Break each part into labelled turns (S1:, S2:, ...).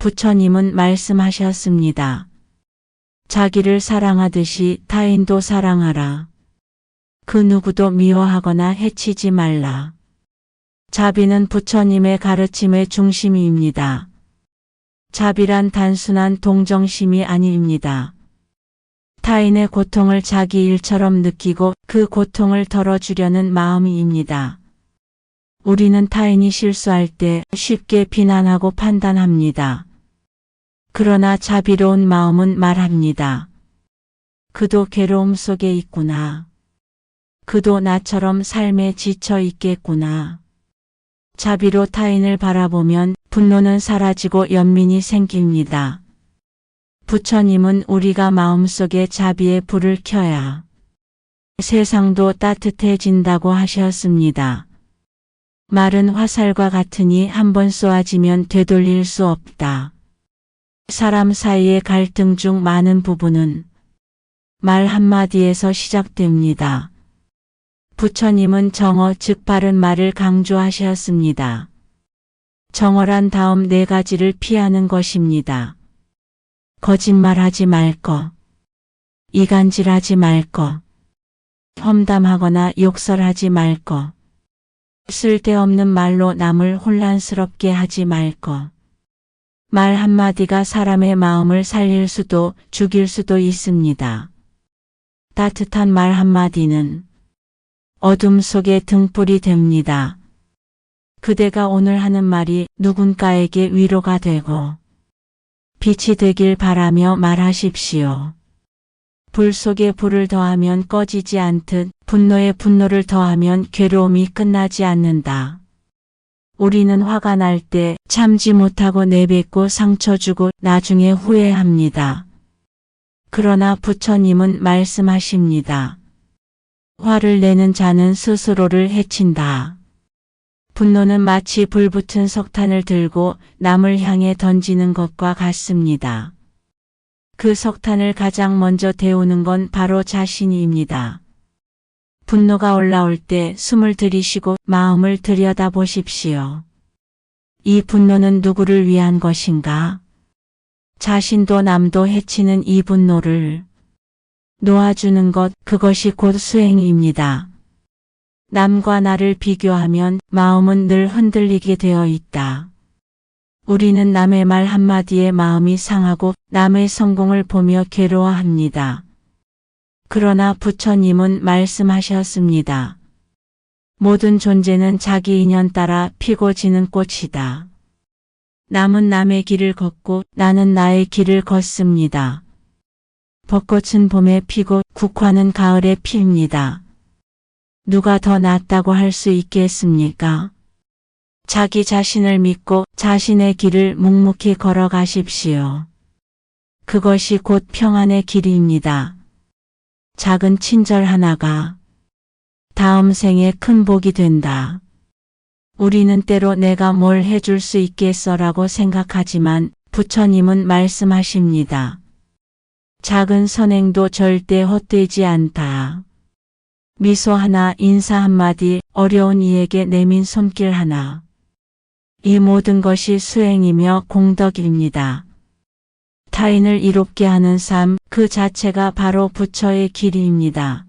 S1: 부처님은 말씀하셨습니다. 자기를 사랑하듯이 타인도 사랑하라. 그 누구도 미워하거나 해치지 말라. 자비는 부처님의 가르침의 중심입니다. 자비란 단순한 동정심이 아닙니다. 타인의 고통을 자기 일처럼 느끼고 그 고통을 덜어주려는 마음입니다. 우리는 타인이 실수할 때 쉽게 비난하고 판단합니다. 그러나 자비로운 마음은 말합니다. 그도 괴로움 속에 있구나. 그도 나처럼 삶에 지쳐 있겠구나. 자비로 타인을 바라보면 분노는 사라지고 연민이 생깁니다. 부처님은 우리가 마음속에 자비의 불을 켜야 세상도 따뜻해진다고 하셨습니다. 말은 화살과 같으니 한 번 쏘아지면 되돌릴 수 없다. 사람 사이의 갈등 중 많은 부분은 말 한마디에서 시작됩니다. 부처님은 정어 즉 바른 말을 강조하셨습니다. 정어란 다음 네 가지를 피하는 것입니다. 거짓말하지 말 것, 이간질하지 말 것, 험담하거나 욕설하지 말 것, 쓸데없는 말로 남을 혼란스럽게 하지 말 것. 말 한마디가 사람의 마음을 살릴 수도 죽일 수도 있습니다. 따뜻한 말 한마디는 어둠 속에 등불이 됩니다. 그대가 오늘 하는 말이 누군가에게 위로가 되고 빛이 되길 바라며 말하십시오. 불 속에 불을 더하면 꺼지지 않듯 분노에 분노를 더하면 괴로움이 끝나지 않는다. 우리는 화가 날 때 참지 못하고 내뱉고 상처 주고 나중에 후회합니다. 그러나 부처님은 말씀하십니다. 화를 내는 자는 스스로를 해친다. 분노는 마치 불붙은 석탄을 들고 남을 향해 던지는 것과 같습니다. 그 석탄을 가장 먼저 데우는 건 바로 자신입니다. 분노가 올라올 때 숨을 들이쉬고 마음을 들여다 보십시오. 이 분노는 누구를 위한 것인가? 자신도 남도 해치는 이 분노를 놓아주는 것, 그것이 곧 수행입니다. 남과 나를 비교하면 마음은 늘 흔들리게 되어 있다. 우리는 남의 말 한마디에 마음이 상하고 남의 성공을 보며 괴로워합니다. 그러나 부처님은 말씀하셨습니다. 모든 존재는 자기 인연 따라 피고 지는 꽃이다. 남은 남의 길을 걷고 나는 나의 길을 걷습니다. 벚꽃은 봄에 피고 국화는 가을에 핍니다. 누가 더 낫다고 할 수 있겠습니까? 자기 자신을 믿고 자신의 길을 묵묵히 걸어가십시오. 그것이 곧 평안의 길입니다. 작은 친절 하나가 다음 생에 큰 복이 된다. 우리는 때로 내가 뭘 해줄 수 있겠어라고 생각하지만 부처님은 말씀하십니다. 작은 선행도 절대 헛되지 않다. 미소 하나, 인사 한마디, 어려운 이에게 내민 손길 하나. 이 모든 것이 수행이며 공덕입니다. 타인을 이롭게 하는 삶, 그 자체가 바로 부처의 길입니다.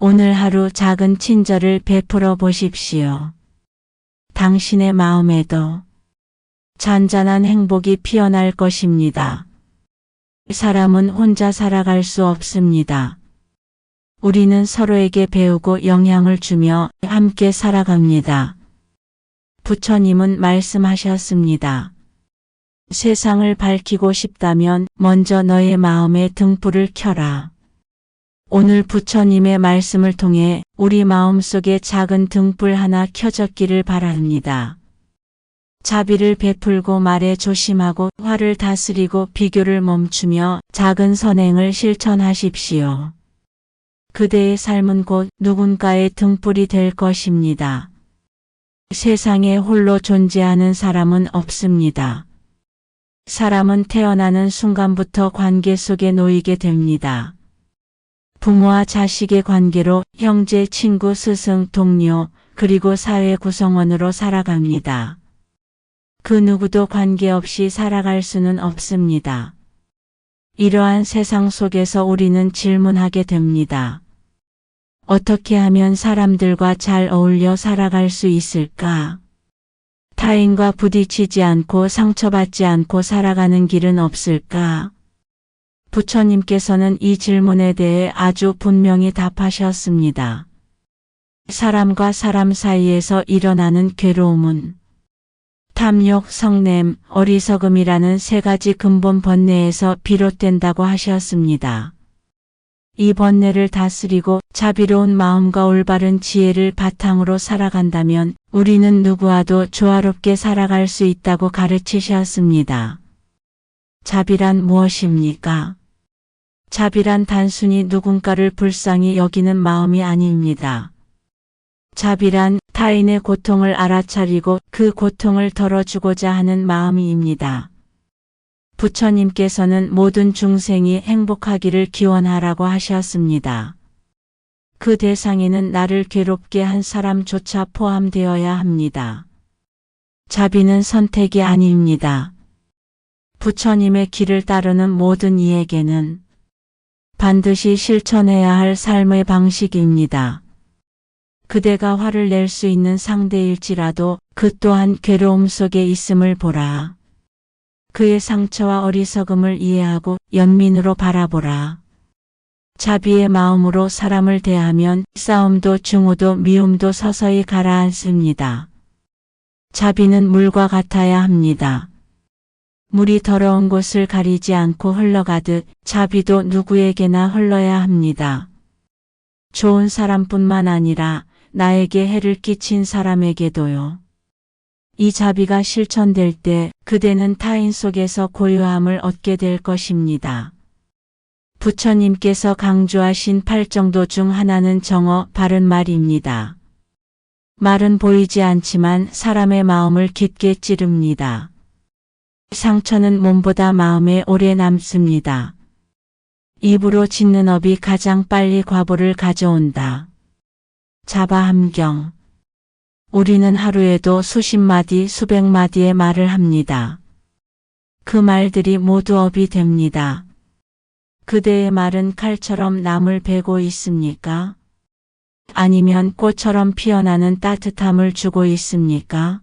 S1: 오늘 하루 작은 친절을 베풀어 보십시오. 당신의 마음에도 잔잔한 행복이 피어날 것입니다. 사람은 혼자 살아갈 수 없습니다. 우리는 서로에게 배우고 영향을 주며 함께 살아갑니다. 부처님은 말씀하셨습니다. 세상을 밝히고 싶다면 먼저 너의 마음에 등불을 켜라. 오늘 부처님의 말씀을 통해 우리 마음속에 작은 등불 하나 켜졌기를 바랍니다. 자비를 베풀고 말에 조심하고 화를 다스리고 비교를 멈추며 작은 선행을 실천하십시오. 그대의 삶은 곧 누군가의 등불이 될 것입니다. 세상에 홀로 존재하는 사람은 없습니다. 사람은 태어나는 순간부터 관계 속에 놓이게 됩니다. 부모와 자식의 관계로 형제, 친구, 스승, 동료, 그리고 사회 구성원으로 살아갑니다. 그 누구도 관계없이 살아갈 수는 없습니다. 이러한 세상 속에서 우리는 질문하게 됩니다. 어떻게 하면 사람들과 잘 어울려 살아갈 수 있을까? 타인과 부딪히지 않고 상처받지 않고 살아가는 길은 없을까? 부처님께서는 이 질문에 대해 아주 분명히 답하셨습니다. 사람과 사람 사이에서 일어나는 괴로움은 탐욕, 성냄, 어리석음이라는 세 가지 근본 번뇌에서 비롯된다고 하셨습니다. 이 번뇌를 다스리고 자비로운 마음과 올바른 지혜를 바탕으로 살아간다면 우리는 누구와도 조화롭게 살아갈 수 있다고 가르치셨습니다. 자비란 무엇입니까? 자비란 단순히 누군가를 불쌍히 여기는 마음이 아닙니다. 자비란 타인의 고통을 알아차리고 그 고통을 덜어주고자 하는 마음입니다. 부처님께서는 모든 중생이 행복하기를 기원하라고 하셨습니다. 그 대상에는 나를 괴롭게 한 사람조차 포함되어야 합니다. 자비는 선택이 아닙니다. 부처님의 길을 따르는 모든 이에게는 반드시 실천해야 할 삶의 방식입니다. 그대가 화를 낼 수 있는 상대일지라도 그 또한 괴로움 속에 있음을 보라. 그의 상처와 어리석음을 이해하고 연민으로 바라보라. 자비의 마음으로 사람을 대하면 싸움도 증오도 미움도 서서히 가라앉습니다. 자비는 물과 같아야 합니다. 물이 더러운 곳을 가리지 않고 흘러가듯 자비도 누구에게나 흘러야 합니다. 좋은 사람뿐만 아니라 나에게 해를 끼친 사람에게도요. 이 자비가 실천될 때 그대는 타인 속에서 고요함을 얻게 될 것입니다. 부처님께서 강조하신 팔정도 중 하나는 정어 바른 말입니다. 말은 보이지 않지만 사람의 마음을 깊게 찌릅니다. 상처는 몸보다 마음에 오래 남습니다. 입으로 짓는 업이 가장 빨리 과보를 가져온다. 자바함경 우리는 하루에도 수십 마디, 수백 마디의 말을 합니다. 그 말들이 모두 업이 됩니다. 그대의 말은 칼처럼 남을 베고 있습니까? 아니면 꽃처럼 피어나는 따뜻함을 주고 있습니까?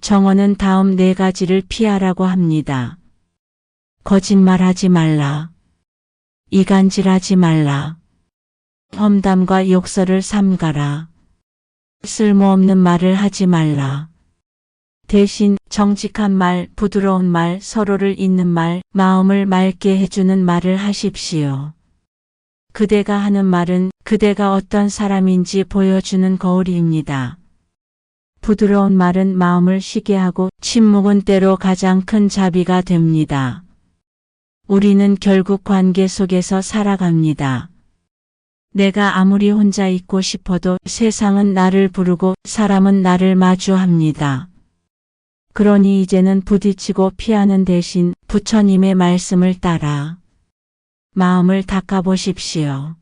S1: 정어는 다음 네 가지를 피하라고 합니다. 거짓말하지 말라. 이간질하지 말라. 험담과 욕설을 삼가라. 쓸모없는 말을 하지 말라. 대신 정직한 말, 부드러운 말, 서로를 잇는 말, 마음을 맑게 해주는 말을 하십시오. 그대가 하는 말은 그대가 어떤 사람인지 보여주는 거울입니다. 부드러운 말은 마음을 쉬게 하고 침묵은 때로 가장 큰 자비가 됩니다. 우리는 결국 관계 속에서 살아갑니다. 내가 아무리 혼자 있고 싶어도 세상은 나를 부르고 사람은 나를 마주합니다. 그러니 이제는 부딪히고 피하는 대신 부처님의 말씀을 따라 마음을 닦아보십시오.